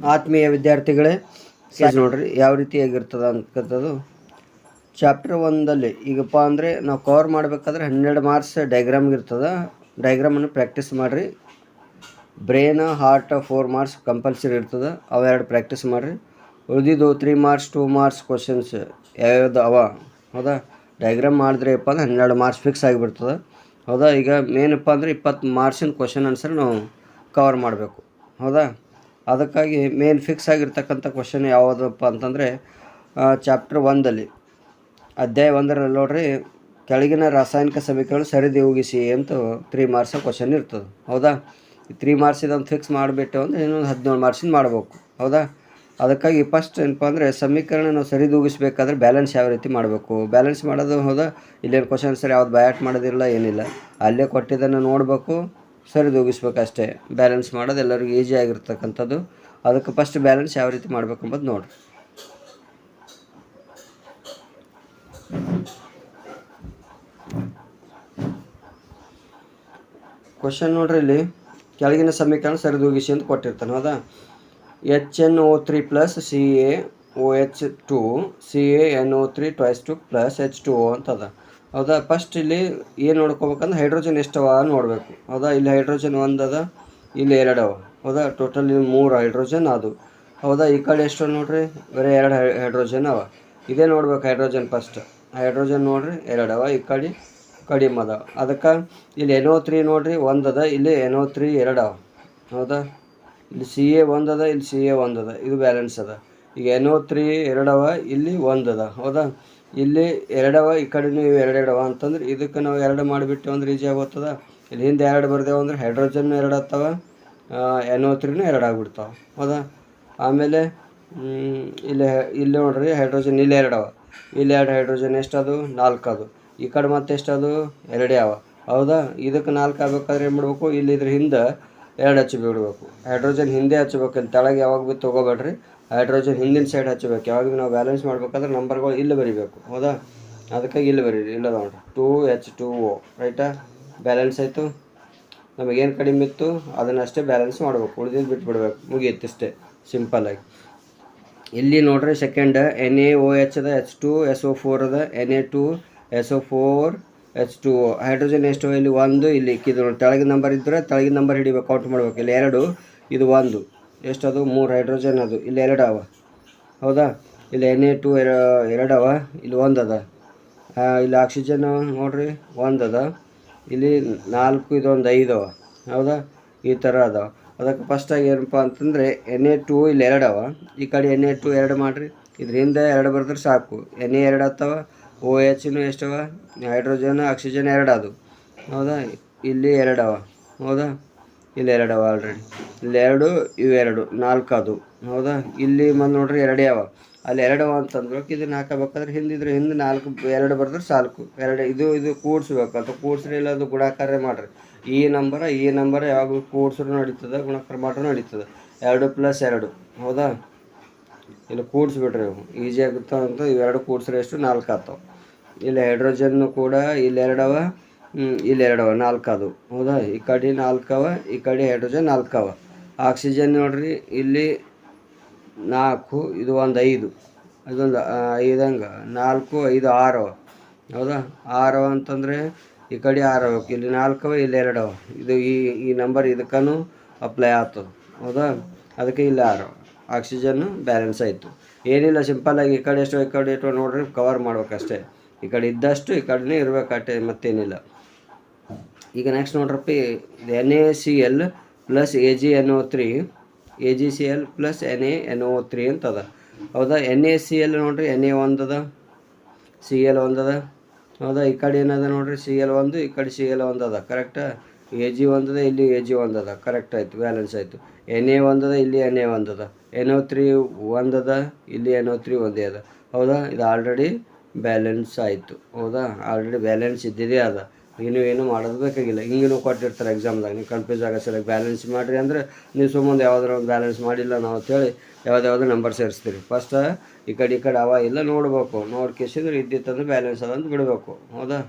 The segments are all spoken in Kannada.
ಆತ್ಮೀಯ ವಿದ್ಯಾರ್ಥಿಗಳೇ ನೋಡ್ರಿ ಯಾವ ರೀತಿಯಾಗಿರ್ತದೆ ಅಂತಕ್ಕಂಥದ್ದು. ಚಾಪ್ಟರ್ ಒಂದಲ್ಲಿ ಈಗಪ್ಪ ಅಂದರೆ ನಾವು ಕವರ್ ಮಾಡಬೇಕಾದ್ರೆ ಹನ್ನೆರಡು ಮಾರ್ಕ್ಸ್ ಡೈಗ್ರಾಮ್ ಇರ್ತದೆ. ಡೈಗ್ರಾಮನ್ನು ಪ್ರಾಕ್ಟೀಸ್ ಮಾಡಿರಿ. Brain heart four marks compulsory ಇರ್ತದೆ. ಅವೆರಡು ಪ್ರಾಕ್ಟೀಸ್ ಮಾಡಿರಿ. ಉಳಿದಿದ್ದು three marks two marks questions ಯಾವ್ಯಾವ್ದು ಅವ. ಹೌದಾ? ಡಯಾಗ್ರಾಮ್ ಮಾಡಿದ್ರೆಪ್ಪ ಅಂದ್ರೆ ಹನ್ನೆರಡು ಮಾರ್ಕ್ಸ್ ಫಿಕ್ಸ್ ಆಗಿಬಿಡ್ತದೆ. ಹೌದಾ? ಈಗ ಮೇನಪ್ಪ ಅಂದರೆ ಇಪ್ಪತ್ತು ಮಾರ್ಕ್ಸಿನ ಕ್ವಶನ್ ಆನ್ಸರ್ ನಾವು ಕವರ್ ಮಾಡಬೇಕು. ಹೌದಾ? ಅದಕ್ಕಾಗಿ ಮೇನ್ ಫಿಕ್ಸ್ ಆಗಿರ್ತಕ್ಕಂಥ ಕ್ವಶನ್ ಯಾವುದಪ್ಪ ಅಂತಂದರೆ ಚಾಪ್ಟರ್ ಒಂದಲ್ಲಿ, ಅಧ್ಯಾಯ ಒಂದರಲ್ಲಿ ನೋಡ್ರಿ, ಕೆಳಗಿನ ರಾಸಾಯನಿಕ ಸಮೀಕರಣ ಸರಿದೂಗಿಸಿ ಅಂತ ತ್ರೀ ಮಾರ್ಕ್ಸ್ ಕ್ವಶನ್ ಇರ್ತದೆ. ಹೌದಾ? ತ್ರೀ ಮಾರ್ಕ್ಸ್ ಇದೊಂದು ಫಿಕ್ಸ್ ಮಾಡಿಬಿಟ್ಟು ಅಂದರೆ ಇನ್ನೊಂದು ಹದಿನೇಳು ಮಾರ್ಕ್ಸಿಂದ ಮಾಡಬೇಕು. ಹೌದಾ? ಅದಕ್ಕಾಗಿ ಫಸ್ಟ್ ಏನಪ್ಪ ಅಂದರೆ ಸಮೀಕರಣ ನಾವು ಸರಿದೂಗಿಸ್ಬೇಕಾದ್ರೆ ಬ್ಯಾಲೆನ್ಸ್ ಯಾವ ರೀತಿ ಮಾಡಬೇಕು? ಬ್ಯಾಲೆನ್ಸ್ ಮಾಡೋದು ಹೌದಾ? ಇಲ್ಲೇನು ಕ್ವಶನ್ ಸರ್ ಯಾವ್ದು ಬ್ಯಾಟ್ ಮಾಡೋದಿಲ್ಲ, ಏನಿಲ್ಲ. ಅಲ್ಲೇ ಕೊಟ್ಟಿದ್ದನ್ನು ನೋಡಬೇಕು. ಸರಿದೂಗಿಸ್ಬೇಕು ಅಷ್ಟೇ ಬ್ಯಾಲೆನ್ಸ್ ಮಾಡೋದು ಎಲ್ಲರಿಗೂ ಈಸಿ ಆಗಿರ್ತಕ್ಕಂಥದ್ದು. ಅದಕ್ಕೆ ಫಸ್ಟ್ ಬ್ಯಾಲೆನ್ಸ್ ಯಾವ ರೀತಿ ಮಾಡಬೇಕು ಅಂಬದು ನೋಡಿ ಕ್ವಶನ್ ನೋಡ್ರಿ ಇಲ್ಲಿ. ಕೆಳಗಿನ ಸಮೀಕರಣ ಸರಿದೂಗಿಸಿ ಅಂತ ಕೊಟ್ಟಿರ್ತಾನೆ, ಹೌದಾ? H N O three plus C A O H two C A N O three twice two plus H two O ಅಂತದ. ಹೌದಾ? ಫಸ್ಟ್ ಇಲ್ಲಿ ಏನು ನೋಡ್ಕೋಬೇಕಂದ್ರೆ ಹೈಡ್ರೋಜನ್ ಎಷ್ಟವ ನೋಡಬೇಕು. ಹೌದಾ? ಇಲ್ಲಿ ಹೈಡ್ರೋಜನ್ ಒಂದು ಅದ, ಇಲ್ಲಿ ಎರಡು ಅವ. ಹೌದಾ? ಟೋಟಲ್ ಇಲ್ಲಿ ಮೂರು ಹೈಡ್ರೋಜನ್ ಅದು. ಹೌದಾ? ಈ ಕಡೆ ಎಷ್ಟು ನೋಡ್ರಿ? ಬರೀ ಎರಡು ಹೈಡ್ರೋಜನ್ ಅವ. ಇದೇ ನೋಡ್ಬೇಕು ಹೈಡ್ರೋಜನ್ ಫಸ್ಟ್ ಹೈಡ್ರೋಜನ್ ನೋಡ್ರಿ, ಎರಡು ಅವ. ಈ ಕಡೆ ಕಡಿಮೆ ಅದ ಅದಕ್ಕೆ ಇಲ್ಲಿ ಎನೋ ತ್ರೀ ನೋಡ್ರಿ, ಒಂದು ಅದ, ಇಲ್ಲಿ ಎನೋ ತ್ರೀ ಎರಡು ಅವ. ಹೌದಾ? ಇಲ್ಲಿ ಸಿ ಎ ಒಂದು ಇಲ್ಲಿ ಸಿ ಎ ಒಂದು ಇದು ಬ್ಯಾಲೆನ್ಸ್ ಅದ. ಈಗ ಎನೋ ತ್ರೀ ಎರಡವ ಇಲ್ಲಿ ಒಂದು ಅದ. ಹೌದಾ? ಇಲ್ಲಿ ಎರಡವ, ಈ ಕಡೆನೂ ಎರಡು ಎರಡವ ಅಂತಂದ್ರೆ ಇದಕ್ಕೆ ನಾವು ಎರಡು ಮಾಡಿಬಿಟ್ಟು ಅಂದ್ರೆ ಈಜಿ ಆಗುತ್ತದ. ಇಲ್ಲಿ ಹಿಂದೆ ಎರಡು ಬರ್ದೇವು ಅಂದ್ರೆ ಹೈಡ್ರೋಜನ್ ಎರಡು ಆಗ್ತಾವ ಎನೋ ತ್ರೀನೂ ಎರಡು ಆಗ್ಬಿಡ್ತಾವ. ಹೌದಾ? ಆಮೇಲೆ ಇಲ್ಲಿ ಇಲ್ಲಿ ನೋಡ್ರಿ ಹೈಡ್ರೋಜನ್ ಇಲ್ಲಿ ಎರಡು ಅವ ಇಲ್ಲಿ ಎರಡು ಹೈಡ್ರೋಜನ್ ಎಷ್ಟು ಅದು ನಾಲ್ಕು ಅದು ಈ ಕಡೆ ಮತ್ತೆ ಅದು ಎರಡೇ ಅವ. ಹೌದಾ? ಇದಕ್ಕೆ ನಾಲ್ಕು ಆಗ್ಬೇಕಾದ್ರೆ ಏನು ಮಾಡಬೇಕು? ಇಲ್ಲಿ ಇದ್ರ ಹಿಂದೆ ಎರಡು ಹಚ್ಚಿ ಬಿಡಬೇಕು. ಹೈಡ್ರೋಜನ್ ಹಿಂದೆ ಹಚ್ಬೇಕು ಇಲ್ಲಿ ತೆಳಗೆ ಯಾವಾಗ ಭೀ ತೊಗೋಬೇಡ್ರಿ? ಹೈಡ್ರೋಜನ್ ಹಿಂದಿನ ಸೈಡ್ ಹಚ್ಚಬೇಕು. ಯಾವಾಗ ನಾವು ಬ್ಯಾಲೆನ್ಸ್ ಮಾಡ್ಬೇಕಾದ್ರೆ ನಂಬರ್ಗಳು ಇಲ್ಲಿ ಬರಿಬೇಕು. ಹೌದಾ? ಅದಕ್ಕಾಗಿ ಇಲ್ಲಿ ಬರೀರಿ. ಇಲ್ಲ ನೋಡ್ರಿ ಟೂ ಎಚ್ ಟು ಓ ರೈಟಾ ಬ್ಯಾಲೆನ್ಸ್ ಆಯಿತು. ನಮಗೇನು ಕಡಿಮೆ ಇತ್ತು? ಅದನ್ನಷ್ಟೇ ಬ್ಯಾಲೆನ್ಸ್ ಮಾಡಬೇಕು. ಉಳಿದಿದ್ದು ಬಿಟ್ಬಿಡ್ಬೇಕು. ಮುಗಿಯುತ್ತೆ ಇಷ್ಟೇ ಸಿಂಪಲ್ಲಾಗಿ ಇಲ್ಲಿ ನೋಡ್ರಿ second N A O H ಅದ H two S O four ಅದ N A two S O four H two hydrogen ಎಷ್ಟು? ಇಲ್ಲಿ ಒಂದು. ಇಲ್ಲಿ ಇಕ್ಕಿದ್ರು ತೆಳಗಿನ ನಂಬರ್ ಇದ್ದರೆ ತೆಳಗಿನ ನಂಬರ್ ಹಿಡಿಬೇಕು. ಕೌಂಟ್ ಮಾಡಬೇಕು. ಇಲ್ಲಿ ಎರಡು. ಇದು ಒಂದು. ಎಷ್ಟದು? ಮೂರು ಹೈಡ್ರೋಜನ್ ಅದು. ಇಲ್ಲಿ ಎರಡು ಅವ. ಹೌದಾ? ಇಲ್ಲಿ ಎನ್ ಎ ಟು ಎರಡು ಅವ. ಇಲ್ಲಿ ಒಂದು ಅದ. ಇಲ್ಲಿ ಆಕ್ಸಿಜನ್ ನೋಡ್ರಿ. ಒಂದು ಅದ. ಇಲ್ಲಿ ನಾಲ್ಕು, ಇದೊಂದು ಐದು ಅವ. ಹೌದಾ? ಈ ಥರ ಅದಾವ. ಅದಕ್ಕೆ ಫಸ್ಟಾಗಿ ಏನಪ್ಪ ಅಂತಂದರೆ ಎನ್ ಎ ಟು ಇಲ್ಲಿ ಎರಡು ಅವ. ಈ ಕಡೆ ಎನ್ ಎ ಟು ಎರಡು ಮಾಡಿರಿ. ಇದರಿಂದ ಎರಡು ಬರೆದ್ರೆ ಸಾಕು. ಎನ್ ಎ ಎರಡು ಆಗ್ತಾವ ಓ ಎಚ್ನು ಎಷ್ಟವ? ಹೈಡ್ರೋಜನ್ ಆಕ್ಸಿಜನ್ ಎರಡು ಅದು. ಹೌದಾ? ಇಲ್ಲಿ ಎರಡು ಅವ. ಹೌದಾ? ಇಲ್ಲಿ ಎರಡು ಅವ ಆಲ್ರೆಡಿ ಇಲ್ಲಿ ಎರಡು ಇವೆರಡು ನಾಲ್ಕು ಅದು. ಹೌದಾ? ಇಲ್ಲಿ ಬಂದು ನೋಡ್ರಿ ಎರಡೇ ಅವ. ಅಲ್ಲಿ ಎರಡು ಅವ ಅಂತಂದ್ರೆ, ಇದನ್ನ ಹಾಕಬೇಕಾದ್ರೆ ಹಿಂದಿದ್ರೆ ಹಿಂದೆ, ನಾಲ್ಕು, ಎರಡು ಬರೆದ್ರೆ ಸಾಕು ಎರಡು, ಇದು ಇದು ಕೂಡಿಸ್ಬೇಕು. ಅಥವಾ ಕೂಡಿಸ್ರಿ ಇಲ್ಲ, ಅದು ಗುಣಾಕಾರ ಮಾಡಿರಿ. ಈ ನಂಬರ ಈ ನಂಬರ ಯಾವಾಗ ಕೂಡಿಸ್ರು ನಡೀತದೆ, ಗುಣಾಕಾರ ಮಾಡ್ರೂ ನಡೀತದೆ. ಎರಡು ಪ್ಲಸ್ ಎರಡು. ಹೌದಾ? ಇಲ್ಲಿ ಕೂಡಿಸ್ಬಿಟ್ರಿ ಇವು. ಈಸಿ ಆಗುತ್ತೆ ಅಂತ ಇವೆರಡು ಕೂಡಿಸ್ರೆ ಎಷ್ಟು? ನಾಲ್ಕು ಆಗ್ತಾವೆ ಇಲ್ಲಿ ಹೈಡ್ರೋಜನ್ನು ಕೂಡ, ಇಲ್ಲಿ ಎರಡವ ಹ್ಮ್, ಇಲ್ಲಿ ಎರಡವ ನಾಲ್ಕು ಅದು ಹೌದಾ? ಈ ಕಡೆ ನಾಲ್ಕವ ಈ ಕಡೆ ಹೈಡ್ರೋಜನ್ ನಾಲ್ಕವ. ಆಕ್ಸಿಜನ್ ನೋಡ್ರಿ ಇಲ್ಲಿ ನಾಲ್ಕು ಇದು ಒಂದು ಐದು. ಅದೊಂದು ಐದಂಗೆ ನಾಲ್ಕು ಐದು ಆರು ಅವ ಹೌದಾ? ಆರು ಅವ ಅಂತಂದರೆ ಈ ಕಡೆ ಆರು ಅವಕ್ಕೆ ಇಲ್ಲಿ ನಾಲ್ಕವ ಇಲ್ಲಿ ಎರಡವ. ಇದು ಈ ಈ ನಂಬರ್ ಇದಕ್ಕೂ ಅಪ್ಲೈ ಆಯ್ತು ಹೌದಾ? ಅದಕ್ಕೆ ಇಲ್ಲಿ ಆರು ಆಕ್ಸಿಜನ್ನು ಬ್ಯಾಲೆನ್ಸ್ ಆಯಿತು. ಏನಿಲ್ಲ ಸಿಂಪಲ್ಲಾಗಿ ಈ ಕಡೆ ಎಷ್ಟು ಈ ಕಡೆ ಎಷ್ಟು ನೋಡ್ರಿ ಕವರ್ ಮಾಡ್ಬೇಕಷ್ಟೇ. ಈ ಕಡೆ ಇದ್ದಷ್ಟು ಈ ಕಡೆನೇ ಇರಬೇಕಷ್ಟೇ ಮತ್ತೇನಿಲ್ಲ. ಈಗ ನೆಕ್ಸ್ಟ್ ನೋಡ್ರಪ್ಪ N A C L plus A G N O three A G C L plus N A N O three ಅಂತ ಅದ ಹೌದಾ? ಎನ್ ಎ ಸಿ ಎಲ್ ನೋಡ್ರಿ ಎನ್ ಎ ಒಂದದ ಸಿ ಎಲ್ ಒಂದದ ಹೌದಾ? ಈ ಕಡೆ ಏನದ ನೋಡ್ರಿ ಸಿ ಎಲ್ ಒಂದು, ಈ ಕಡೆ ಸಿ ಎಲ್ ಒಂದದ ಕರೆಕ್ಟ್ ಎ ಜಿ ಒಂದದ ಇಲ್ಲಿ ಎ ಜಿ ಒಂದದ ಕರೆಕ್ಟ್ ಆಯಿತು ಬ್ಯಾಲೆನ್ಸ್ ಆಯಿತು. ಎನ್ ಎ ಒಂದದ ಇಲ್ಲಿ ಎನ್ ಎ ಒಂದದ ಎನ್ ಒ ತ್ರೀ ಒಂದದ ಇಲ್ಲಿ ಎನ್ ಒ ತ್ರೀ ಒಂದೇ ಅದ. ಹೌದಾ? ಇದು ಆಲ್ರೆಡಿ ಬ್ಯಾಲೆನ್ಸ್ ಆಯಿತು. ಹೌದಾ? ಆಲ್ರೆಡಿ ಬ್ಯಾಲೆನ್ಸ್ ಇದ್ದಿದೆ ಅದ. ಏನು ಮಾಡೋದು ಬೇಕಾಗಿಲ್ಲ. ಹಿಂಗೂ ಕೊಟ್ಟಿರ್ತಾರೆ ಎಕ್ಸಾಮ್ದಾಗ ನೀವು ಕನ್ಫ್ಯೂಸ್ ಆಗೋ ಸಲ ಬ್ಯಾಲೆನ್ಸ್ ಮಾಡಿರಿ ಅಂದರೆ ನೀವು ಸುಮ್ಮನೆ ಯಾವ್ದಾರ ಒಂದು ಬ್ಯಾಲೆನ್ಸ್ ಮಾಡಿಲ್ಲ ನಾವು ಅಂತೇಳಿ ಯಾವ್ದು ನಂಬರ್ ಸೇರಿಸ್ತೀರಿ. ಫಸ್ಟ್ ಈ ಕಡೆ ಈ ಕಡೆ ಅವ ಇಲ್ಲ ನೋಡ್ಬೇಕು. ನೋಡಿ ಕೇಸಿದ್ರೆ ಇದ್ದಿತ್ತಂದ್ರೆ ಬ್ಯಾಲೆನ್ಸ್ ಅದ ಅಂತ ಬಿಡಬೇಕು. ಹೌದಾ?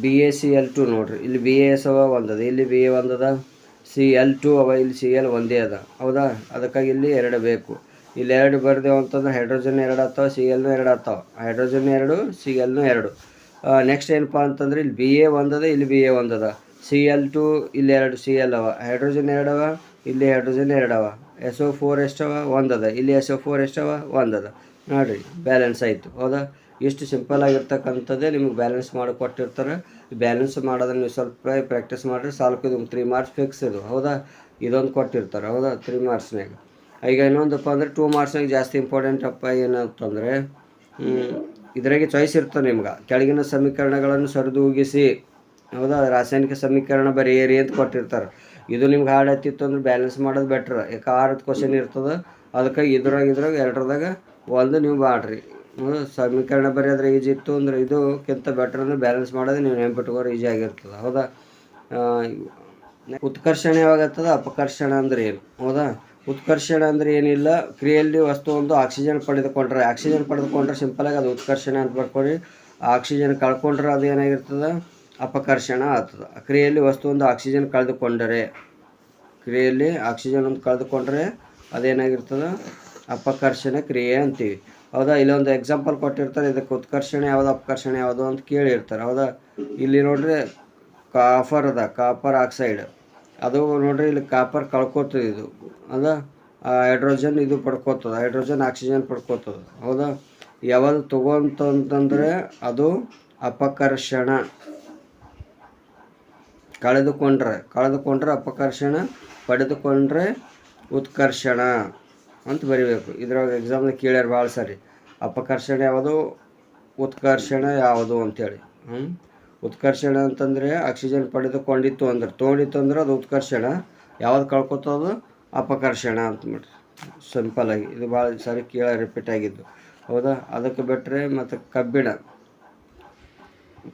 B A C L two ನೋಡ್ರಿ. ಇಲ್ಲಿ ಬಿ ಎ ಎಸ್ ಅವ ಒಂದದ. ಇಲ್ಲಿ ಬಿ ಎ ಒಂದದ. ಸಿ ಎಲ್ ಟು ಅವ, ಇಲ್ಲಿ ಸಿ ಎಲ್ ಒಂದೇ ಅದ. ಹೌದಾ? ಅದಕ್ಕಾಗಿ ಇಲ್ಲಿ ಎರಡು ಬೇಕು. ಇಲ್ಲಿ ಎರಡು ಬರ್ದೇವು ಅಂತಂದ್ರೆ ಹೈಡ್ರೋಜನ್ ಎರಡು ಆಗ್ತಾವ ಸಿ ಎಲ್ನು ಎರಡು ಆಗ್ತಾವ. ಹೈಡ್ರೋಜನ್ ಎರಡು ಸಿ ಎಲ್ನು ಎರಡು. ನೆಕ್ಸ್ಟ್ ಏನಪ್ಪ ಅಂತಂದ್ರೆ ಇಲ್ಲಿ ಬಿ ಎ ಒಂದದ, ಇಲ್ಲಿ ಬಿ ಎ ಒಂದದ. ಸಿ ಎಲ್ ಟು ಇಲ್ಲಿ ಎರಡು ಸಿ ಎಲ್ ಅವ. ಹೈಡ್ರೋಜನ್ ಎರಡು ಅವ, ಇಲ್ಲಿ ಹೈಡ್ರೋಜನ್ ಎರಡು ಅವ. ಎಸ್ ಒ ಫೋರ್ ಎಷ್ಟವ ಒಂದದ. ಇಲ್ಲಿ ಎಸ್ ಒ ಫೋರ್ ಎಷ್ಟವ ಒಂದದ. ನೋಡಿರಿ ಬ್ಯಾಲೆನ್ಸ್ ಆಯಿತು. ಹೌದಾ? ಇಷ್ಟು ಸಿಂಪಲ್ ಆಗಿರ್ತಕ್ಕಂಥದ್ದೇ ನಿಮ್ಗೆ ಬ್ಯಾಲೆನ್ಸ್ ಮಾಡಿ ಕೊಟ್ಟಿರ್ತಾರೆ. ಬ್ಯಾಲೆನ್ಸ್ ಮಾಡೋದನ್ನ ನೀವು ಸ್ವಲ್ಪ ಪ್ರಾಕ್ಟೀಸ್ ಮಾಡಿರಿ. ಸಾಲ್ಕು ಇದು ತ್ರೀ ಮಾರ್ಕ್ಸ್ ಫಿಕ್ಸ್ ಇದು. ಹೌದಾ? ಇದೊಂದು ಕೊಟ್ಟಿರ್ತಾರೆ. ಹೌದಾ? ತ್ರೀ ಮಾರ್ಕ್ಸ್ನಾಗ ಈಗ ಇನ್ನೊಂದಪ್ಪ ಅಂದ್ರೆ ಟೂ ಮಾರ್ಕ್ಸ್ನಾಗ ಜಾಸ್ತಿ ಇಂಪಾರ್ಟೆಂಟ್ ಅಪ್ಪ ಏನಂತಂದರೆ ಇದರಾಗೆ ಚಾಯ್ಸ್ ಇರ್ತದೆ ನಿಮ್ಗೆ. ಕೆಳಗಿನ ಸಮೀಕರಣಗಳನ್ನು ಸರಿದೂಗಿಸಿ ಹೌದಾ? ರಾಸಾಯನಿಕ ಸಮೀಕರಣ ಬರೆಯಿರಿ ಅಂತ ಕೊಟ್ಟಿರ್ತಾರೆ. ಇದು ನಿಮ್ಗೆ ಹಾರ್ಡ್ ಹತ್ತಿತ್ತು ಅಂದ್ರೆ ಬ್ಯಾಲೆನ್ಸ್ ಮಾಡೋದು ಬೆಟ್ರ್ ಯಾಕೆ ಆರತ್ತು ಕ್ವಶನ್ ಇರ್ತದೆ? ಅದಕ್ಕೆ ಇದ್ರಾಗ ಇದ್ರಾಗ ಎರಡರದಾಗ ಒಂದು ನೀವು ಮಾಡ್ರಿ. ಸಮೀಕರಣ ಬರೆಯೋದ್ರೆ ಈಜಿ ಇತ್ತು ಅಂದ್ರೆ ಇದಕ್ಕಿಂತ ಬೆಟ್ರ್ ಅಂದ್ರೆ ಬ್ಯಾಲೆನ್ಸ್ ಮಾಡೋದು ನೀವು ನೆನ್ಪಿಟ್ಕೋರು ಈಜಿ ಆಗಿರ್ತದೆ. ಹೌದಾ? ಉತ್ಕರ್ಷಣ ಯಾವಾಗತ್ತದ ಅಪಕರ್ಷಣ ಅಂದ್ರೆ ಏನು? ಹೌದಾ? ಉತ್ಕರ್ಷಣ ಅಂದ್ರೆ ಏನಿಲ್ಲ. ಕ್ರಿಯೆಯಲ್ಲಿ ಒಂದು ಆಕ್ಸಿಜನ್ ಪಡೆದುಕೊಂಡ್ರೆ ಆಕ್ಸಿಜನ್ ಪಡೆದುಕೊಂಡ್ರೆ ಸಿಂಪಲಾಗಿ ಅದು ಉತ್ಕರ್ಷಣ ಅಂತ ಬರ್ಕೊಳ್ಳಿ. ಆಕ್ಸಿಜನ್ ಕಳ್ಕೊಂಡ್ರೆ ಅದು ಏನಾಗಿರ್ತದೆ? ಅಪಕರ್ಷಣ ಆಗ್ತದೆ. ಕ್ರಿಯೆಯಲ್ಲಿ ಒಂದು ಆಕ್ಸಿಜನ್ ಕಳೆದುಕೊಂಡರೆ, ಕ್ರಿಯೆಯಲ್ಲಿ ಆಕ್ಸಿಜನ್ ಒಂದು ಕಳೆದುಕೊಂಡ್ರೆ ಅದೇನಾಗಿರ್ತದೆ? ಅಪಕರ್ಷಣ ಕ್ರಿಯೆ ಅಂತೀವಿ. ಹೌದಾ? ಇಲ್ಲೊಂದು ಎಕ್ಸಾಂಪಲ್ ಕೊಟ್ಟಿರ್ತಾರೆ, ಇದಕ್ಕೆ ಉತ್ಕರ್ಷಣೆ ಯಾವುದು, ಅಪಕರ್ಷಣೆ ಯಾವುದು ಅಂತ ಕೇಳಿರ್ತಾರೆ. ಹೌದಾ? ಇಲ್ಲಿ ನೋಡ್ರಿ ಕಾಫರ್ ಅದ ಕಾಪರ್ ಆಕ್ಸೈಡ್ ಅದು ನೋಡ್ರಿ ಇಲ್ಲಿ ಕಾಪರ್ ಕಳ್ಕೊತದೆ ಇದು. ಅದ? ಹೈಡ್ರೋಜನ್ ಇದು ಪಡ್ಕೋತದ. Hydrogen oxygen ಪಡ್ಕೋತದ. ಹೌದಾ? ಯಾವುದು ತಗೊಂತಂತಂದ್ರೆ ಅದು ಅಪಕರ್ಷಣ. ಕಳೆದುಕೊಂಡ್ರೆ ಕಳೆದುಕೊಂಡ್ರೆ ಅಪಕರ್ಷಣ, ಪಡೆದುಕೊಂಡ್ರೆ ಉತ್ಕರ್ಷಣ ಅಂತ ಬರಿಬೇಕು. ಇದ್ರಾಗ ಎಕ್ಸಾಮ್ನ ಕೇಳ್ಯಾರ ಭಾಳ ಸರಿ. ಅಪಕರ್ಷಣ ಯಾವುದು, ಉತ್ಕರ್ಷಣ ಯಾವುದು ಅಂತೇಳಿ. ಹ್ಞೂ ಉತ್ಕರ್ಷಣ ಅಂತಂದರೆ ಆಕ್ಸಿಜನ್ ಪಡೆದುಕೊಂಡಿತ್ತು ಅಂದ್ರೆ ತೊಗೊಂಡಿತ್ತು ಅಂದ್ರೆ ಅದು ಉತ್ಕರ್ಷಣ. ಯಾವ್ದು ಕಳ್ಕೊತದು ಅಪಕರ್ಷಣ ಅಂತ ಮಾಡ್ರಿ ಸಿಂಪಲಾಗಿ ಇದು ಭಾಳ ಸರಿ ಕೇಳ ರಿಪೀಟ್ ಆಗಿದ್ದು. ಹೌದಾ? ಅದಕ್ಕೆ ಬಿಟ್ಟರೆ ಮತ್ತು ಕಬ್ಬಿಣ.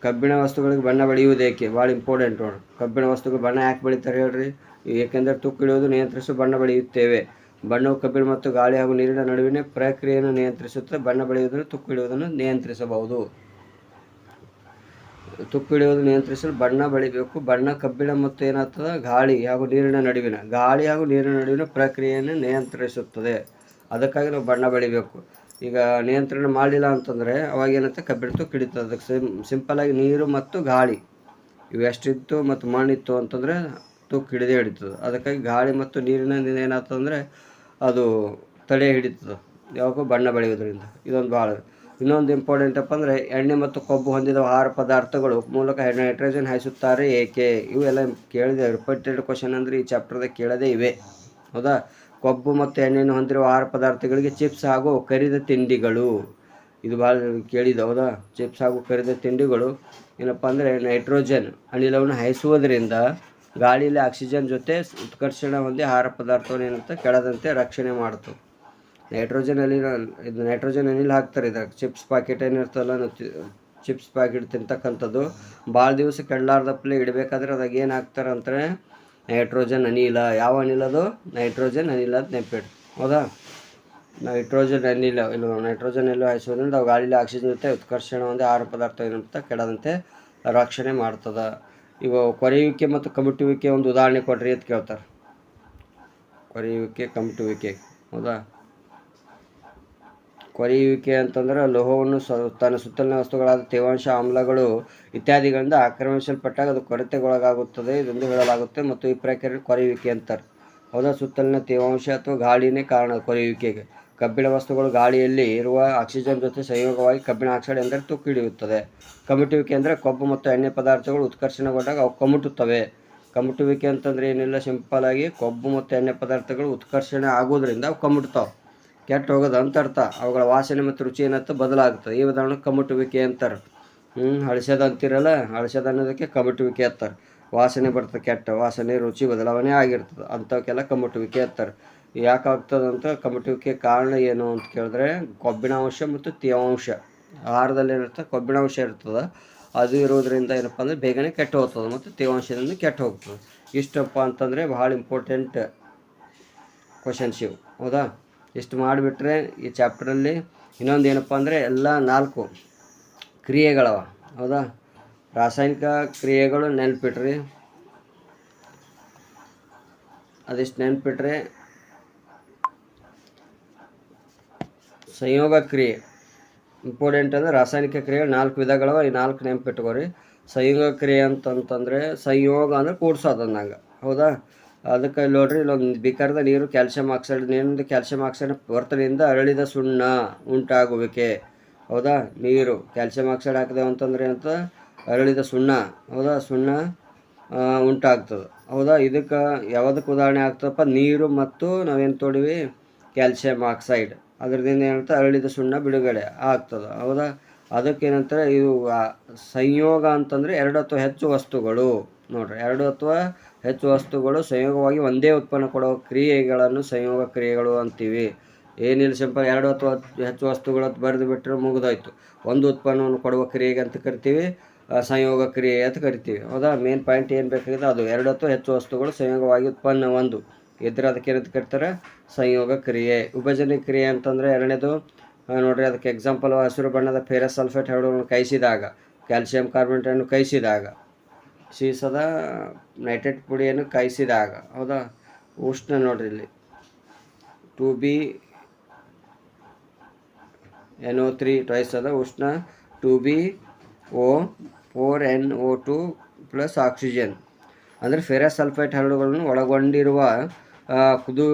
ಕಬ್ಬಿಣ ವಸ್ತುಗಳಿಗೆ ಬಣ್ಣ ಬೆಳೆಯುವುದೇಕೆ? ಭಾಳ ಇಂಪಾರ್ಟೆಂಟ್ ನೋಡಿ. ಕಬ್ಬಿಣ ವಸ್ತುಗಳು ಬಣ್ಣ ಯಾಕೆ ಬೆಳಿತಾರೆ ಹೇಳ್ರಿ? ಏಕೆಂದರೆ ತುಕ್ಕು ಇಳಿಯೋದು ನಿಯಂತ್ರಿಸಿ, ಬಣ್ಣ ಬೆಳೆಯುತ್ತೇವೆ. ಬಣ್ಣವು ಕಬ್ಬಿಣ ಮತ್ತು ಗಾಳಿ ಹಾಗೂ ನೀರಿನ ನಡುವಿನ ಪ್ರಕ್ರಿಯೆಯನ್ನು ನಿಯಂತ್ರಿಸುತ್ತೆ ಬಣ್ಣ ಬೆಳೆಯುವುದನ್ನು ತುಕ್ಕು ಇಳಿಯುವುದನ್ನು ನಿಯಂತ್ರಿಸಬಹುದು. ತುಕ್ಕು ಹಿಡಿಯೋದು ನಿಯಂತ್ರಿಸಲು ಬಣ್ಣ ಬಳಿಬೇಕು. ಬಣ್ಣ ಕಬ್ಬಿಣ ಮತ್ತು ಏನಾಗ್ತದೆ? ಗಾಳಿ ಹಾಗೂ ನೀರಿನ ನಡುವಿನ, ಗಾಳಿ ಹಾಗೂ ನೀರಿನ ನಡುವಿನ ಪ್ರಕ್ರಿಯೆಯನ್ನು ನಿಯಂತ್ರಿಸುತ್ತದೆ. ಅದಕ್ಕಾಗಿ ನಾವು ಬಣ್ಣ ಬೆಳಿಬೇಕು. ಈಗ ನಿಯಂತ್ರಣ ಮಾಡಲಿಲ್ಲ ಅಂತಂದರೆ ಅವಾಗ ಏನಂತ? ಕಬ್ಬಿಣ ತುಕ್ಕು ಹಿಡಿತದೆ. ಅದಕ್ಕೆ ಸಿಂ ಸಿಂಪಲಾಗಿ ನೀರು ಮತ್ತು ಗಾಳಿ ಇವು ಎಷ್ಟಿತ್ತು ಮತ್ತು ಮಣ್ಣಿತ್ತು ಅಂತಂದರೆ ತುಕ್ಕು ಹಿಡಿದೇ ಹಿಡಿತದೆ. ಅದಕ್ಕಾಗಿ ಗಾಳಿ ಮತ್ತು ನೀರಿನ ಏನಾಗ್ತದಂದರೆ ಅದು ತಡೆ ಹಿಡಿತದೆ. ಯಾವಾಗೂ ಬಣ್ಣ ಬೆಳೆಯೋದ್ರಿಂದ ಇದೊಂದು ಭಾಳ ಇನ್ನೊಂದು ಇಂಪಾರ್ಟೆಂಟ್ ಅಪ್ಪ ಅಂದರೆ ಎಣ್ಣೆ ಮತ್ತು ಕೊಬ್ಬು ಹೊಂದಿದ ಆಹಾರ ಪದಾರ್ಥಗಳು ಮೂಲಕ ನೈಟ್ರೋಜನ್ ಹಾಯಿಸುತ್ತಾರೆ. ಏಕೆ? ಇವೆಲ್ಲ ಕೇಳಿದೆ. ರಿಪೀಟೆಡ್ ಕ್ವಶನ್ ಅಂದರೆ ಈ ಚಾಪ್ಟರ್ದಾಗ ಕೇಳದೇ ಇವೆ. ಹೌದಾ? ಕೊಬ್ಬು ಮತ್ತು ಎಣ್ಣೆಯನ್ನು ಹೊಂದಿರುವ ಆಹಾರ ಪದಾರ್ಥಗಳಿಗೆ ಚಿಪ್ಸ್ ಹಾಗೂ ಕರಿದ ತಿಂಡಿಗಳು. ಇದು ಭಾಳ ಕೇಳಿದೆ ಹೌದಾ? ಚಿಪ್ಸ್ ಹಾಗೂ ಕರಿದ ತಿಂಡಿಗಳು. ಏನಪ್ಪ ಅಂದರೆ ನೈಟ್ರೋಜನ್ ಅನಿಲವನ್ನು ಹಾಯಿಸುವುದರಿಂದ ಗಾಳಿಯಲ್ಲಿ ಆಕ್ಸಿಜನ್ ಜೊತೆ ಉತ್ಕರ್ಷಣ ಹೊಂದಿ ಆಹಾರ ಪದಾರ್ಥವನ್ನು ಏನಂತ ಕೆಳದಂತೆ ರಕ್ಷಣೆ ಮಾಡ್ತವೆ ನೈಟ್ರೋಜನ್ ಅನಿಲ ಇದು ನೈಟ್ರೋಜನ್ ಅನಿಲ ಹಾಕ್ತಾರೆ. ಇದಾಗ ಚಿಪ್ಸ್ ಪ್ಯಾಕೆಟ್ ಏನಿರ್ತಲ್ಲ ಚಿಪ್ಸ್ ಪ್ಯಾಕೆಟ್ ತಿಂತಕ್ಕಂಥದ್ದು. ಭಾಳ ದಿವಸ ಕೆಡ್ಲಾರ್ದಪ್ಲೆ ಇಡಬೇಕಾದ್ರೆ ಅದಾಗ ಏನು ಹಾಕ್ತಾರೆ ಅಂತಾರೆ ನೈಟ್ರೋಜನ್ ಅನಿಲ. ಯಾವ ಅನಿಲ ಅದು? ನೈಟ್ರೋಜನ್ ಅನಿಲ ಅಂತ ನೆನಪಿಟ್ಟು ಹೌದಾ? ನೈಟ್ರೋಜನ್ ಅನಿಲ. ಇಲ್ಲ ನೈಟ್ರೋಜನ್ ಅನಿಲ ಹಾಯಿಸೋದ್ರಿಂದ ಅವು ಗಾಳಿಲಿ ಆಕ್ಸಿಜನ್ ಜೊತೆ ಉತ್ಕರ್ಷಣ ಒಂದು ಆಹಾರ ಪದಾರ್ಥ ಏನಂತ ಕೆಡದಂತೆ ರಕ್ಷಣೆ ಮಾಡ್ತದೆ. ಇವ ಕೊರೆಯುವಿಕೆ ಮತ್ತು ಕಮಿಟುವಿಕೆ ಒಂದು ಉದಾಹರಣೆ ಕೊಡ್ರಿ ಅಂತ ಕೇಳ್ತಾರೆ. ಕೊರೆಯುವಿಕೆ, ಕಮಿಟುವಿಕೆ. ಹೌದಾ? ಕೊರೆಯುವಿಕೆ ಅಂತಂದ್ರೆ ಲೋಹವನ್ನು ಸ, ತನ್ನ ಸುತ್ತಲಿನ ವಸ್ತುಗಳಾದ ತೇವಾಂಶ, ಆಮ್ಲಗಳು ಇತ್ಯಾದಿಗಳಿಂದ ಆಕ್ರಮಿಸಲ್ಪಟ್ಟಾಗ ಅದು ಕೊರತೆಗೊಳಗಾಗುತ್ತದೆ ಇದೆಂದು ಹೇಳಲಾಗುತ್ತೆ ಮತ್ತು ಈ ಪ್ರಕ್ರಿಯೆ ಕೊರೆಯುವಿಕೆ ಅಂತಾರೆ. ಹೌದಾ? ಸುತ್ತಲಿನ ತೇವಾಂಶ ಅಥವಾ ಗಾಳಿನೇ ಕಾರಣ ಕೊರೆಯುವಿಕೆಗೆ. ಕಬ್ಬಿಣ ವಸ್ತುಗಳು ಗಾಳಿಯಲ್ಲಿ ಇರುವ ಆಕ್ಸಿಜನ್ ಜೊತೆ ಸಂಯೋಗವಾಗಿ ಕಬ್ಬಿಣ ಆಕ್ಸೈಡ್ ಎಂದರೆ ತುಕ್ಕು ಹಿಡಿಯುತ್ತದೆ. ಕಮಿಟುವಿಕೆ ಅಂದರೆ ಕೊಬ್ಬು ಮತ್ತು ಎಣ್ಣೆ ಪದಾರ್ಥಗಳು ಉತ್ಕರ್ಷಣಗೊಂಡಾಗ ಅವು ಕಮಿಟುತ್ತವೆ. ಕಮಿಟುವಿಕೆ ಅಂತಂದ್ರೆ ಏನಿಲ್ಲ, ಸಿಂಪಲ್ ಆಗಿ ಕೊಬ್ಬು ಮತ್ತು ಎಣ್ಣೆ ಪದಾರ್ಥಗಳು ಉತ್ಕರ್ಷಣೆ ಆಗೋದ್ರಿಂದ ಅವು ಕಮುಟ್ತಾವೆ ಕೆಟ್ಟು ಹೋಗೋದು ಅಂತ ಅರ್ಥ ಅವುಗಳ ವಾಸನೆ ಮತ್ತು ರುಚಿ ಏನತ್ತ ಬದಲಾಗ್ತದೆ ಈ ಉದಾಹರಣೆ ಕಮಟುವಿಕೆ ಅಂತಾರೆ. ಹ್ಞೂ ಹಳಸದ ಅಂತಿರಲ್ಲ, ಹಳಸದ ಅನ್ನೋದಕ್ಕೆ ಕಮಟುವಿಕೆ ಅಂತಾರೆ. ವಾಸನೆ ಬರ್ತದೆ ಕೆಟ್ಟ, ವಾಸನೆ, ರುಚಿ ಬದಲಾವಣೆ ಆಗಿರ್ತದೆ. ಅಂಥವಕ್ಕೆಲ್ಲ ಕಮಟುವಿಕೆ ಅಂತಾರೆ. ಯಾಕೆ ಆಗ್ತದಂತ ಕಮಟುವಿಕೆ ಕಾರಣ ಏನು ಅಂತ ಕೇಳಿದ್ರೆ ಕೊಬ್ಬಿನಾಂಶ ಮತ್ತು ತೇವಾಂಶ. ಆಹಾರದಲ್ಲಿ ಏನಿರ್ತದೆ? ಕೊಬ್ಬಿನಾಂಶ ಇರ್ತದೆ. ಅದು ಇರೋದ್ರಿಂದ ಏನಪ್ಪ ಅಂದರೆ ಬೇಗನೆ ಕೆಟ್ಟು ಹೋಗ್ತದೆ ಮತ್ತು ತೇವಾಂಶದಿಂದ ಕೆಟ್ಟು ಹೋಗ್ತದೆ. ಇಷ್ಟಪ್ಪ ಅಂತಂದರೆ ಭಾಳ ಇಂಪಾರ್ಟೆಂಟ್ ಕ್ವಶನ್ಸ್ ಇವು. ಹೌದಾ? ಇಷ್ಟು ಮಾಡಿಬಿಟ್ರೆ ಈ ಚಾಪ್ಟ್ರಲ್ಲಿ ಇನ್ನೊಂದು ಏನಪ್ಪ ಅಂದರೆ ಎಲ್ಲ ನಾಲ್ಕು ಕ್ರಿಯೆಗಳವ, ಹೌದಾ? ರಾಸಾಯನಿಕ ಕ್ರಿಯೆಗಳು ನೆನ್ಪಿಟ್ರಿ. ಅದಿಷ್ಟು ನೆನ್ಪಿಟ್ರೆ? ಸಂಯೋಗ ಕ್ರಿಯೆ. ಇಂಪಾರ್ಟೆಂಟ್ ಅಂದರೆ ರಾಸಾಯನಿಕ ಕ್ರಿಯೆಗಳು ನಾಲ್ಕು ವಿಧಗಳವ, ಈ ನಾಲ್ಕು ನೆನ್ಪಿಟ್ಕೋರಿ. ಸಂಯೋಗ ಕ್ರಿಯೆ ಅಂತಂತಂದರೆ ಸಂಯೋಗ ಅಂದರೆ ಕೂಡ್ಸೋದು ಹೌದಾ? ಅದಕ್ಕೆ ನೋಡ್ರಿ, ಇಲ್ಲೊಂದು ಬಿಕರ್ದ ನೀರು ಕ್ಯಾಲ್ಸಿಯಂ ಆಕ್ಸೈಡ್ ನೀರಿನಿಂದ ಕ್ಯಾಲ್ಸಿಯಂ ಆಕ್ಸೈಡ್ ವರ್ತನೆಯಿಂದ ಅರಳಿದ ಸುಣ್ಣ ಉಂಟಾಗುವಿಕೆ. ಹೌದಾ? ನೀರು ಕ್ಯಾಲ್ಸಿಯಂ ಆಕ್ಸೈಡ್ ಹಾಕಿದೆವು ಅಂತಂದ್ರೆ ಅಂತ ಅರಳಿದ ಸುಣ್ಣ. ಹೌದಾ? ಸುಣ್ಣ ಉಂಟಾಗ್ತದೆ. ಹೌದಾ? ಇದಕ್ಕೆ ಯಾವುದಕ್ಕೆ ಉದಾಹರಣೆ ಆಗ್ತದಪ್ಪ? ನೀರು ಮತ್ತು ನಾವೇನು ತೋಡಿವಿ? Calcium oxide. ಅದರದಿಂದ ಏನಂತ? ಅರಳಿದ ಸುಣ್ಣ ಬಿಡುಗಡೆ ಆಗ್ತದೆ. ಹೌದಾ? ಅದಕ್ಕೇನಂತಾರೆ ಇದು ಸಂಯೋಗ ಅಂತಂದರೆ ಎರಡು ಅಥವಾ ಹೆಚ್ಚು ವಸ್ತುಗಳು. ನೋಡ್ರಿ, ಎರಡು ಅಥವಾ ಹೆಚ್ಚು ವಸ್ತುಗಳು ಸಂಯೋಗವಾಗಿ ಒಂದೇ ಉತ್ಪನ್ನ ಕೊಡುವ ಕ್ರಿಯೆಗಳನ್ನು ಸಂಯೋಗ ಕ್ರಿಯೆಗಳು ಅಂತೀವಿ. ಏನಿಲ್ಲ ಸಿಂಪಲ್ ಎರಡು ಅಥವಾ ಹೆಚ್ಚು ವಸ್ತುಗಳು ಬರೆದು ಬಿಟ್ಟರೆ ಮುಗಿದೋಯ್ತು. ಒಂದು ಉತ್ಪನ್ನವನ್ನು ಕೊಡುವ ಕ್ರಿಯೆಗೆ ಅಂತ ಕರಿತೀವಿ ಸಂಯೋಗ ಕ್ರಿಯೆ ಅಂತ ಕರಿತೀವಿ. ಹೌದಾ? ಮೇನ್ ಪಾಯಿಂಟ್ ಏನು ಬೇಕಾಗಿದೆ? ಅದು ಎರಡು ಅಥವಾ ಹೆಚ್ಚು ವಸ್ತುಗಳು ಸಂಯೋಗವಾಗಿ ಉತ್ಪನ್ನ ಒಂದು. ಇದ್ರೆ ಅದಕ್ಕೆ ಏನಂತ ಕರಿತಾರೆ? ಸಂಯೋಗ ಕ್ರಿಯೆ. ವಿಭಜನೆ ಕ್ರಿಯೆ ಅಂತಂದರೆ ಎರಡನೇದು ನೋಡಿರಿ ಅದಕ್ಕೆ ಎಕ್ಸಾಂಪಲ್ ಹಸಿರು ಬಣ್ಣದ ಫೆರಸ್ ಸಲ್ಫೇಟ್ ಹರಡುವನ್ನು ಕೈಸಿದಾಗ ಕ್ಯಾಲ್ಸಿಯಂ ಕಾರ್ಬೋನೇಟನ್ನು ಕೈಸಿದಾಗ ಸೀಸದ ನೈಟ್ರೇಟ್ ಪುಡಿಯನ್ನು ಕಾಯಿಸಿದಾಗ, ಹೌದಾ? ಉಷ್ಣ ನೋಡ್ರಿ ಇಲ್ಲಿ. Two B N O three twice ಅದ ಉಷ್ಣ, two B O four N O two plus oxygen. ಅಂದರೆ ಫೆರಸ್ ಸಲ್ಫೈಟ್ ಹರಡುಗಳನ್ನು ಒಳಗೊಂಡಿರುವ ಕುದು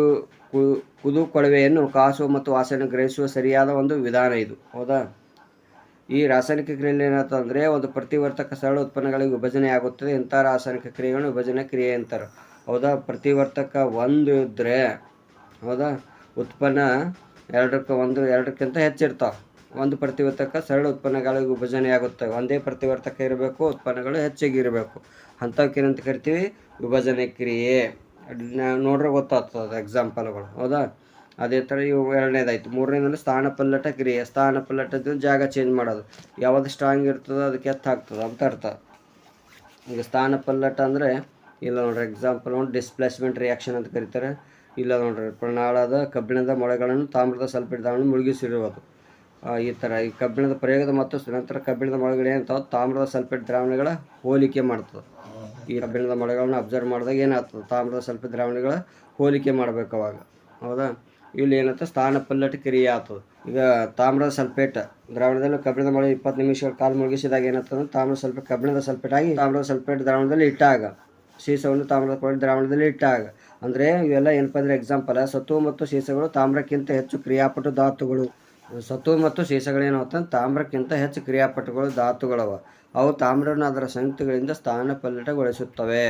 ಕುದು ಕೊಳವೆಯನ್ನು ಕಾಸು ಮತ್ತು ವಾಸನೆ ಗ್ರಹಿಸುವ ಸರಿಯಾದ ಒಂದು ವಿಧಾನ ಇದು. ಹೌದಾ? ಈ ರಾಸಾಯನಿಕ ಕ್ರಿಯೆಯಲ್ಲಿ ಏನಾಗ್ತದೆ ಒಂದು ಪ್ರತಿವರ್ತಕ ಸರಳ ಉತ್ಪನ್ನಗಳಿಗೆ ವಿಭಜನೆ ಆಗುತ್ತದೆ. ಇಂಥ ರಾಸಾಯನಿಕ ಕ್ರಿಯೆಗಳನ್ನು ವಿಭಜನೆ ಕ್ರಿಯೆ ಅಂತಾರೆ. ಹೌದಾ? ಪ್ರತಿವರ್ತಕ ಒಂದು ಇದ್ದರೆ ಹೌದಾ? ಉತ್ಪನ್ನ ಎರಡಕ್ಕೆ ಒಂದು, ಎರಡಕ್ಕಿಂತ ಹೆಚ್ಚಿರ್ತಾವೆ ಒಂದು ಪ್ರತಿವರ್ತಕ ಸರಳ ಉತ್ಪನ್ನಗಳಿಗೆ ವಿಭಜನೆ ಆಗುತ್ತೆ. ಒಂದೇ ಪ್ರತಿವರ್ತಕ ಇರಬೇಕು, ಉತ್ಪನ್ನಗಳು ಹೆಚ್ಚಿಗೆ ಇರಬೇಕು. ಅಂಥವಕ್ಕೆ ಏನಂತ ಕರಿತೀವಿ? ವಿಭಜನೆ ಕ್ರಿಯೆ. ನೋಡ್ರೆ ಗೊತ್ತಾಗ್ತದೆ ಎಕ್ಸಾಂಪಲ್ಗಳು ಹೌದಾ? ಅದೇ ಥರ ಇವು ಎರಡನೇದಾಯ್ತು. ಮೂರನೇದಂದ್ರೆ ಸ್ಥಾನ ಪಲ್ಲಟ ಕ್ರಿಯೆ. ಸ್ಥಾನ ಪಲ್ಲಟದ ಜಾಗ ಚೇಂಜ್ ಮಾಡೋದು. ಯಾವುದು ಸ್ಟ್ರಾಂಗ್ ಇರ್ತದೋ ಅದಕ್ಕೆ ಎತ್ತ ಹಾಕ್ತದೆ ಅಂತ ಅರ್ಥ. ಈಗ ಸ್ಥಾನ ಪಲ್ಲಟ ಅಂದರೆ, ಇಲ್ಲ ನೋಡ್ರಿ ಎಕ್ಸಾಂಪಲ್ ನೋಡಿ ಡಿಸ್ಪ್ಲೇಸ್ಮೆಂಟ್ ರಿಯಾಕ್ಷನ್ ಅಂತ ಕರೀತಾರೆ. ಇಲ್ಲ ನೋಡ್ರಿ, ಪ್ರಣಾಳದ ಕಬ್ಬಿಣದ ಮೊಳೆಗಳನ್ನು ತಾಮ್ರದ ಸಲ್ಫೇಟ್ ದ್ರಾವಣ ಮುಳುಗಿಸಿರುವುದು ಈ ಥರ. ಈ ಕಬ್ಬಿಣದ ಪ್ರಯೋಗದ ಮತ್ತು ನಂತರ ಕಬ್ಬಿಣದ ಮೊಳೆಗಳು ಅಂತ ತಾಮ್ರದ ಸಲ್ಫೇಟ್ ದ್ರಾವಣಗಳ ಹೋಲಿಕೆ ಮಾಡ್ತದೆ. ಈ ಕಬ್ಬಿಣದ ಮೊಳೆಗಳನ್ನ ಅಬ್ಸರ್ವ್ ಮಾಡಿದಾಗ ಏನಾಗ್ತದೆ? ತಾಮ್ರದ ಸಲ್ಫೇಟ್ ದ್ರಾವಣಗಳ ಹೋಲಿಕೆ ಮಾಡಬೇಕು ಅವಾಗ. ಹೌದಾ? ಇಲ್ಲಿ ಏನಂತ ಸ್ಥಾನ ಪಲ್ಲಟ ಕ್ರಿಯೆ ಆಗ್ತದೆ ಈಗ ತಾಮ್ರದ ಸಲ್ಫೇಟ್ ದ್ರಾವಣದಲ್ಲಿ ಕಬ್ಬಿಣದ ಮಳೆ ಇಪ್ಪತ್ತು ನಿಮಿಷಗಳ ಕಾಲ ಮುಳುಗಿಸಿದಾಗ ಏನಾಗ್ತದೆ ತಾಮ್ರದ ಸಲ್ಫೇಟ್ ಕಬ್ಬಿಣದ ಸಲ್ಫೇಟ್ ಆಗಿ ತಾಮ್ರದ ಸಲ್ಫೇಟ್ ದ್ರಾವಣದಲ್ಲಿ ಇಟ್ಟಾಗ, ಸೀಸವನ್ನು ತಾಮ್ರದ ಕೊಳೆ ದ್ರಾವಣದಲ್ಲಿ ಇಟ್ಟಾಗ. ಅಂದರೆ ಇವೆಲ್ಲ ಏನಪ್ಪ ಅಂದರೆ ಎಕ್ಸಾಂಪಲ್ ಸತ್ತು ಮತ್ತು ಸೀಸಗಳು ತಾಮ್ರಕ್ಕಿಂತ ಹೆಚ್ಚು ಕ್ರಿಯಾಪಟು ಧಾತುಗಳು. ಸತ್ತು ಮತ್ತು ಸೀಸಗಳೇನಾಗ್ತಂದ್ರೆ ತಾಮ್ರಕ್ಕಿಂತ ಹೆಚ್ಚು ಕ್ರಿಯಾಪಟುಗಳು ಧಾತುಗಳವ. ಅವು ತಾಮ್ರವನ್ನು ಅದರ ಸಂಯುಕ್ತಗಳಿಂದ ಸ್ಥಾನ ಪಲ್ಲಟಗೊಳಿಸುತ್ತವೆ.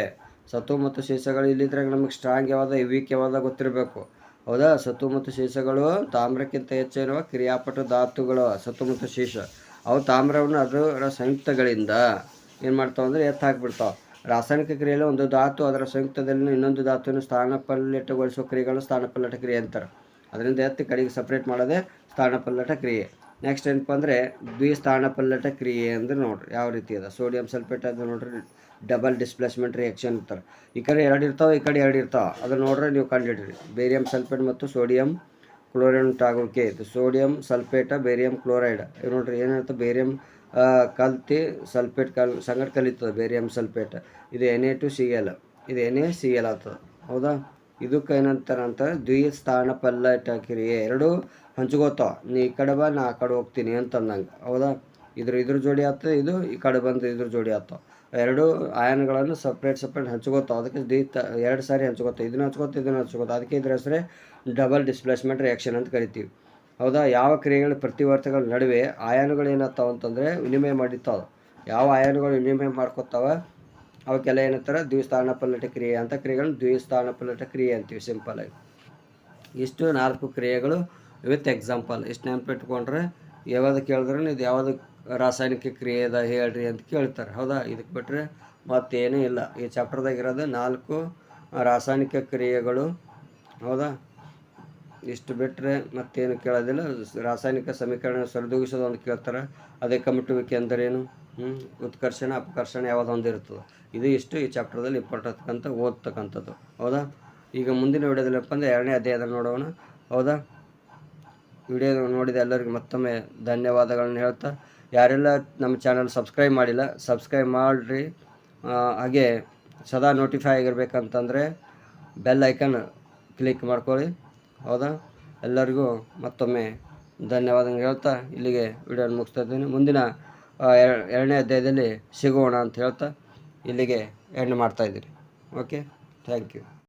ಸತ್ತು ಮತ್ತು ಸೀಸಗಳು ಇಲ್ಲಿದ್ರಾಗ ನಮಗೆ ಸ್ಟ್ರಾಂಗ್ ಯಾವಾಗ ವೀಕ್ ಯಾವಾಗ ಗೊತ್ತಿರಬೇಕು. ಹೌದಾ? ಸತ್ತು ಮತ್ತು ಶೇಷಗಳು ತಾಮ್ರಕ್ಕಿಂತ ಹೆಚ್ಚಿರುವ ಕ್ರಿಯಾಪಟು ಧಾತುಗಳು ಸತ್ತು ಮತ್ತು ಶೇಷ ಅವು ತಾಮ್ರವನ್ನು ಅದರ ಸಂಯುಕ್ತಗಳಿಂದ ಏನು ಮಾಡ್ತಾವೆ ಅಂದರೆ ಎತ್ತು ಹಾಕ್ಬಿಡ್ತಾವೆ. ರಾಸಾಯನಿಕ ಕ್ರಿಯೆಯಲ್ಲಿ ಒಂದು ಧಾತು ಅದರ ಸಂಯುಕ್ತದಲ್ಲಿ ಇನ್ನೊಂದು ಧಾತುವನ್ನು ಸ್ಥಾನಪಲ್ಲಟಗೊಳಿಸುವ ಕ್ರಿಯೆಗಳು ಸ್ಥಾನಪಲ್ಲಟ ಕ್ರಿಯೆ ಅಂತಾರೆ. ಅದರಿಂದ ಎತ್ತಿ ಕಡೆಗೆ ಸಪ್ರೇಟ್ ಮಾಡೋದೇ ಸ್ಥಾನಪಲ್ಲಟ ಕ್ರಿಯೆ. ನೆಕ್ಸ್ಟ್ ಏನಪ್ಪ ಅಂದರೆ ದ್ವಿಸ್ಥಾನಪಲ್ಲಟ ಕ್ರಿಯೆ ಅಂದ್ರೆ ನೋಡ್ರಿ ಯಾವ ರೀತಿ ಅದ. ಸೋಡಿಯಂ ಸಲ್ಫೇಟ್ ಅದು ನೋಡ್ರಿ ಡಬಲ್ ಡಿಸ್ಪ್ಲೇಸ್ಮೆಂಟ್ ರಿಯಾಕ್ಷನ್ ಅಂತಾರೆ. ಈ ಕಡೆ ಎರಡು ಇರ್ತಾವೆ, ಈ ಕಡೆ ಎರಡು ಇರ್ತಾವೆ. ಅದನ್ನ ನೋಡ್ರೆ ನೀವು ಕಂಡುಹಿಡ್ರಿ ಬೇರಿಯಂ ಸಲ್ಫೇಟ್ ಮತ್ತು ಸೋಡಿಯಂ ಕ್ಲೋರೈಡ್ ಉಂಟಾಗೋಕೆ ಇದು. ಸೋಡಿಯಂ ಸಲ್ಫೇಟ ಬೇರಿಯಂ ಕ್ಲೋರೈಡ್ ಇವು ನೋಡ್ರಿ ಏನಿರ್ತದೆ ಬೇರಿಯಂ ಕಲ್ತಿ ಸಲ್ಫೇಟ್ ಕಲ್, ಸಂಗಡ ಕಲಿತದೆ ಬೇರಿಯಂ ಸಲ್ಫೇಟ್ ಇದು N A two C L ಇದು ಎನ್ ಎ ಸಿ ಎಲ್ ಆಗ್ತದೆ. ಹೌದಾ? ಇದಕ್ಕೆ ಏನಂತಾರೆ ದ್ವಿಸ್ಥಾನ ಪಲ್ಲಟ ಕ್ರಿಯೆ. ಎರಡು ಹಂಚ್ಕೋತಾವ ನೀ ಈ ಕಡೆ ಬಾ, ನಾ ಆ ಕಡೆ ಹೋಗ್ತೀನಿ ಅಂತ ಅಂದಂಗೆ ಹೌದಾ? ಇದ್ರ ಇದ್ರ ಜೋಡಿ ಆಗ್ತದೆ ಇದು ಈ ಕಡೆ ಬಂದು ಇದ್ರ ಜೋಡಿ ಆಗ್ತಾವ ಎರಡು ಆಯನ್ಗಳನ್ನು ಸಪ್ರೇಟ್ ಸಪ್ರೇಟ್ ಹಂಚ್ಕೋತಾವ ಅದಕ್ಕೆ ದಿ ಎರಡು ಸಾರಿ ಹಂಚ್ಕೋತಾವ ಇದನ್ನ ಹಂಚ್ಕೋತ, ಇದನ್ನ ಹಂಚ್ಕೋತಾವ ಅದಕ್ಕೆ ಇದ್ರ ಹೆಸರೇ ಡಬಲ್ ಡಿಸ್ಪ್ಲೇಸ್ಮೆಂಟ್ ರಿಯಾಕ್ಷನ್ ಅಂತ ಕರಿತೀವಿ. ಹೌದಾ? ಯಾವ ಕ್ರಿಯೆಗಳ ಪ್ರತಿವರ್ತಗಳ ನಡುವೆ ಆಯಾನುಗಳು ಏನಾಗ್ತಾವ ಅಂತಂದರೆ ವಿನಿಮಯ ಮಾಡಿತ್ತಾವ ಯಾವ ಆಯಾನುಗಳು ವಿನಿಮಯ ಮಾಡ್ಕೋತಾವ? ಅವಕ್ಕೆಲ್ಲ ಏನಂತಾರೆ? ದ್ವಿಸ್ಥಾನ ಪಲ್ಲಟ ಕ್ರಿಯೆ ಅಂತ ಕ್ರಿಯೆಗಳನ್ನ ದ್ವಿಸ್ಥಾನ ಪಲ್ಲಟ ಕ್ರಿಯೆ ಅಂತೀವಿ ಸಿಂಪಲ್ ಆಗಿ. ಇಷ್ಟು ನಾಲ್ಕು ಕ್ರಿಯೆಗಳು ವಿತ್ ಎಕ್ಸಾಂಪಲ್ ಇಷ್ಟು ನೆನಪಿಟ್ಕೊಂಡ್ರೆ ಯಾವ್ದು ಕೇಳಿದ್ರೆ ಇದು ಯಾವುದು ರಾಸಾಯನಿಕ ಕ್ರಿಯೆ ಅದ ಹೇಳ್ರಿ ಅಂತ ಕೇಳ್ತಾರೆ. ಹೌದಾ? ಇದಕ್ಕೆ ಬಿಟ್ಟರೆ ಮತ್ತೇನೂ ಇಲ್ಲ. ಈ ಚಾಪ್ಟರ್ದಾಗ ಇರೋದು ನಾಲ್ಕು ರಾಸಾಯನಿಕ ಕ್ರಿಯೆಗಳು. ಹೌದಾ? ಇಷ್ಟು ಬಿಟ್ಟರೆ ಮತ್ತೇನು ಕೇಳೋದಿಲ್ಲ. ರಾಸಾಯನಿಕ ಸಮೀಕರಣ ಸರಿದೂಗಿಸೋದು ಅಂತ ಕೇಳ್ತಾರೆ. ಅದೇ ಕಮಿಟುವಿಕೆ ಅಂದರೇನು? ಉತ್ಕರ್ಷಣ, ಅಪಕರ್ಷಣ ಯಾವುದೊಂದು ಇರ್ತದೆ. ಇದು ಇಷ್ಟು ಈ ಚಾಪ್ಟರ್ದಲ್ಲಿ ಇಂಪಾರ್ಟೆಂಟ್ ಓದ್ತಕ್ಕಂಥದ್ದು. ಹೌದಾ? ಈಗ ಮುಂದಿನ ವಿಡಿಯೋದಲ್ಲಿ ಅಂದರೆ ಎರಡನೇ ಅಧ್ಯಾಯದಲ್ಲಿ ನೋಡೋಣ. ಹೌದಾ? ವಿಡಿಯೋ ನೋಡಿದ ಎಲ್ಲರಿಗೂ ಮತ್ತೊಮ್ಮೆ ಧನ್ಯವಾದಗಳನ್ನು ಹೇಳ್ತಾ, ಯಾರೆಲ್ಲ ನಮ್ಮ ಚಾನಲ್ ಸಬ್ಸ್ಕ್ರೈಬ್ ಮಾಡಿಲ್ಲ ಸಬ್ಸ್ಕ್ರೈಬ್ ಮಾಡಿರಿ. ಹಾಗೆ ಸದಾ ನೋಟಿಫೈ ಆಗಿರ್ಬೇಕಂತಂದರೆ ಬೆಲ್ ಐಕನ್ ಕ್ಲಿಕ್ ಮಾಡ್ಕೊಳ್ಳಿ. ಹೌದಾ? ಎಲ್ಲರಿಗೂ ಮತ್ತೊಮ್ಮೆ ಧನ್ಯವಾದ ಹೇಳ್ತಾ, ಇಲ್ಲಿಗೆ ವಿಡಿಯೋ ಮುಗಿಸ್ತಾ ಇದ್ದೀನಿ. ಮುಂದಿನ ಎರಡನೇ ಅಧ್ಯಾಯದಲ್ಲಿ ಸಿಗೋಣ ಅಂತ ಹೇಳ್ತಾ, ಇಲ್ಲಿಗೆ ಎಂಡ್ ಮಾಡ್ತಾ ಇದ್ದೀನಿ. Okay thank you